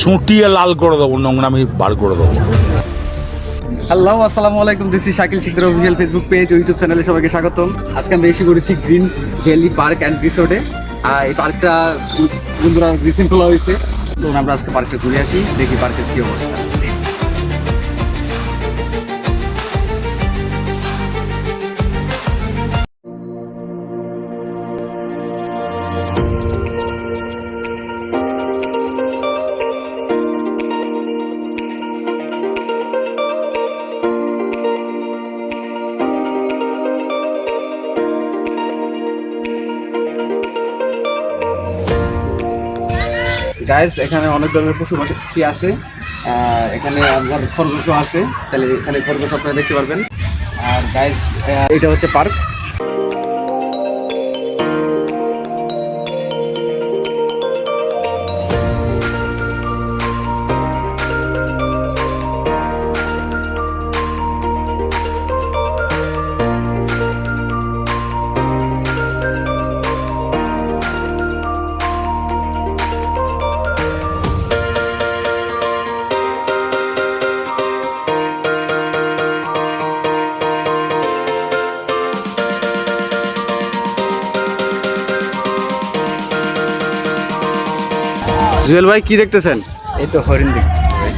সুটিয়ে লাল করে দেবো, নোংরামি বার করে দেবো। হ্যালো, আসসালামু আলাইকুম this Shakil Sikdar official Facebook page YouTube চ্যানেলে সবাইকে স্বাগতম। আজকে আমরা এসে করেছি গ্রিন ভ্যালি পার্ক অ্যান্ড রিসোর্টে এই পার্কটা বন্ধুরা রিসেন্ট খোলা হয়েছে, তো আমরা আজকে পার্কটা ঘুরে আসি, দেখি পার্কের কী অবস্থা। গাইস এখানে অনেক ধরনের পশু পাখি আছে? এখানে আপনার খরগোশও আছে। তাহলে এখানে খরগোশ আপনারা দেখতে পারবেন। আর গাইজ এটা হচ্ছে পার্ক জুয়েল ভাই কি দেখতেছেন? এই তো হরিণ দেখতেছি ভাই।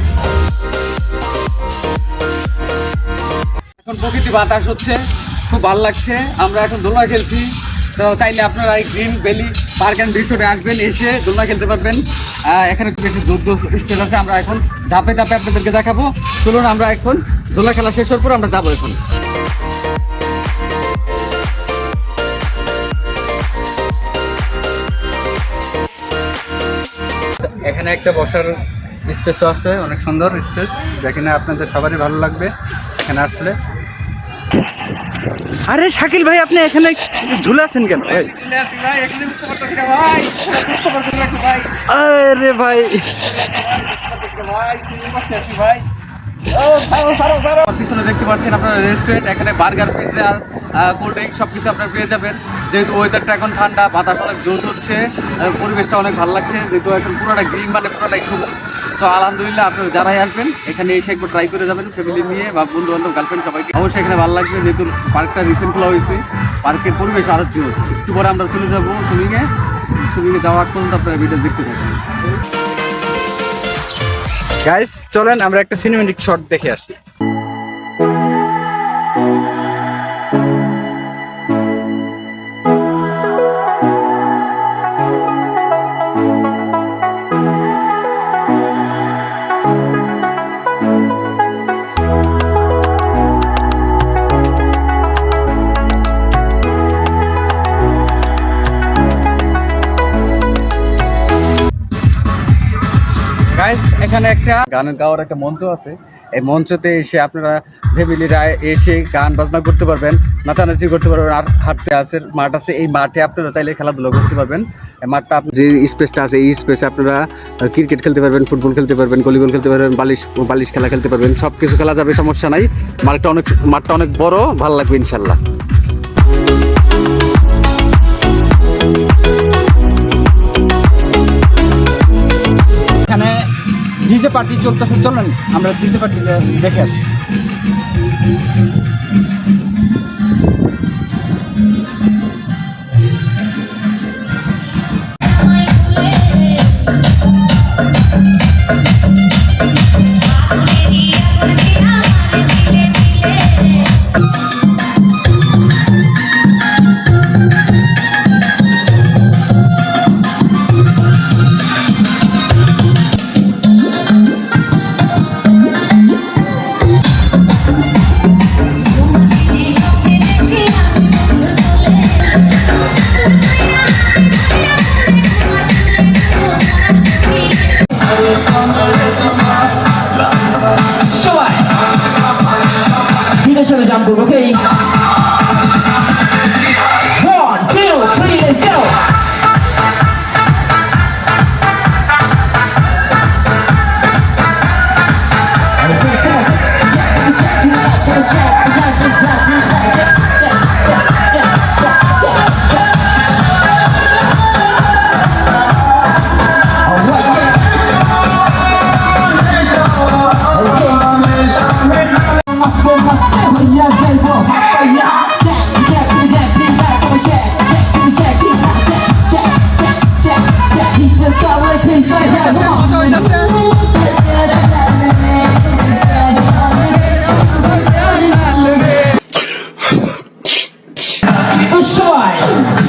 এখন প্রকৃতি বাতাস হচ্ছে খুব ভালো লাগছে। আমরা এখন দোলনা খেলছি। তো চাইলে আপনারা এই গ্রিন ভ্যালি পার্ক অ্যান্ড রিসোর্টে আসবেন এসে দোলনা খেলতে পারবেন। এখানে খুব একটি দূর দূর স্পেস আছে আমরা এখন ধাপে ধাপে আপনাদেরকে দেখাবো। চলুন আমরা এখন দোলনা খেলা শেষ হওয়ার পর আমরা যাব এখন। এখানে একটা বসার স্পেসও আছে অনেক সুন্দর স্পেস যা কিনা আপনাদের সবারই ভালো লাগবে এখানে আসলে। আরে শাকিল ভাই আপনি এখানে ঝুলে আছেন কেন? ভাই আরে ভাই। আমার পিছনে দেখতে পাচ্ছেন আপনারা রেস্টুরেন্ট এখানে বার্গার পিৎজা কোল্ড ড্রিঙ্ক সব কিছু আপনারা পেয়ে যাবেন। যেহেতু ওয়েদারটা এখন ঠান্ডা, বাতাস অনেক জোশ হচ্ছে পরিবেশটা অনেক ভালো লাগছে, যেহেতু এখন পুরোটা গ্রিন মানে পুরোটাই সবুজ। সো আলহামদুলিল্লাহ আপনারা যারাই আসবেন, এখানে এসে একবার ট্রাই করে যাবেন ফ্যামিলি নিয়ে বা বন্ধু বান্ধব গার্লফ্রেন্ড সবাইকে। অবশ্যই এখানে ভালো লাগবে, যেহেতু পার্কটা রিসেন্ট খোলা হয়েছে পার্কের পরিবেশ আরও জোশ। একটু পরে আমরা চলে যাব সুইমিংয়ে সুইমিংয়ে যাওয়ার পর্যন্ত আপনারা ভিডিও দেখতে থাকুন। গাইস চলেন আমরা একটা সিনেমেটিক শট দেখে আসি। গাইস এখানে একটা গানের গাওয়ার একটা মঞ্চ আছে। এই মঞ্চতে এসে আপনারা ফ্যামিলিরা এসে গান বাজনা করতে পারবেন, নাচানাচি করতে পারবেন, আর হাঁটতে আছে, মাঠ আছে, এই মাঠে আপনারা চাইলে খেলাধুলা করতে পারবেন। মাঠটা যে স্পেসটা আছে, এই স্পেসে আপনারা ক্রিকেট খেলতে পারবেন ফুটবল খেলতে পারবেন ভলিবল খেলতে পারবেন, বালিশ বালিশ খেলা খেলতে পারবেন সব কিছু খেলা যাবে, সমস্যা নাই। মাঠটা অনেক মাঠটা অনেক বড়, ভালো লাগবে ইনশাল্লাহ। পার্টি চলতেছে চলেন আমরা ডিজে পার্টি দেখে আসি। 我不可以 বিশ্বময়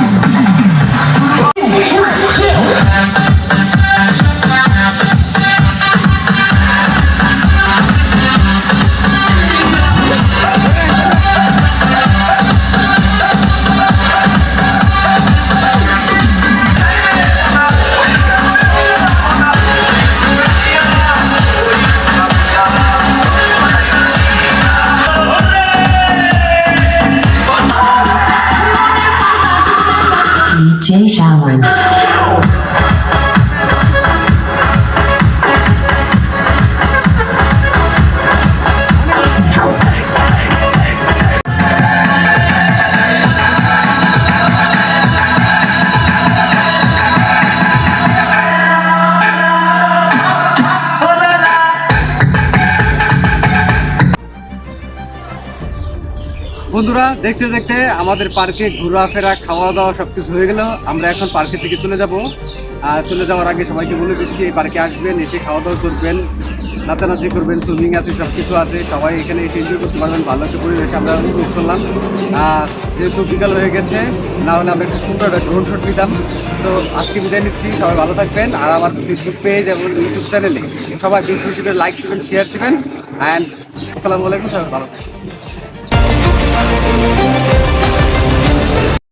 বন্ধুরা, দেখতে দেখতে আমাদের পার্কে ঘোরাফেরা খাওয়া দাওয়া সব কিছু হয়ে গেল। আমরা এখন পার্কে থেকে চলে যাব। আর চলে যাওয়ার আগে সবাইকে বলে দিচ্ছি, এই পার্কে আসবেন, এসে খাওয়া দাওয়া করবেন, নাচানাচি করবেন, সুইমিং আছে সব কিছু আছে। সবাই এখানে এসে এনজয় করতে পারবেন, ভালো একটা পরিবেশ আমরা অনুভব করলাম। আর যেহেতু বিকাল হয়ে গেছে, না হলে আমরা একটু সুন্দর একটা ড্রোন শট নিতাম। তো আজকে বিদায় নিচ্ছি, সবাই ভালো থাকবেন। আর আমার ফেসবুক পেজ এবং ইউটিউব চ্যানেলে সবাই বেশি বেশি করে লাইক দেবেন শেয়ার দেবেন। অ্যান্ড আসসালামু আলাইকুম, সবাই ভালো থাকবেন। Música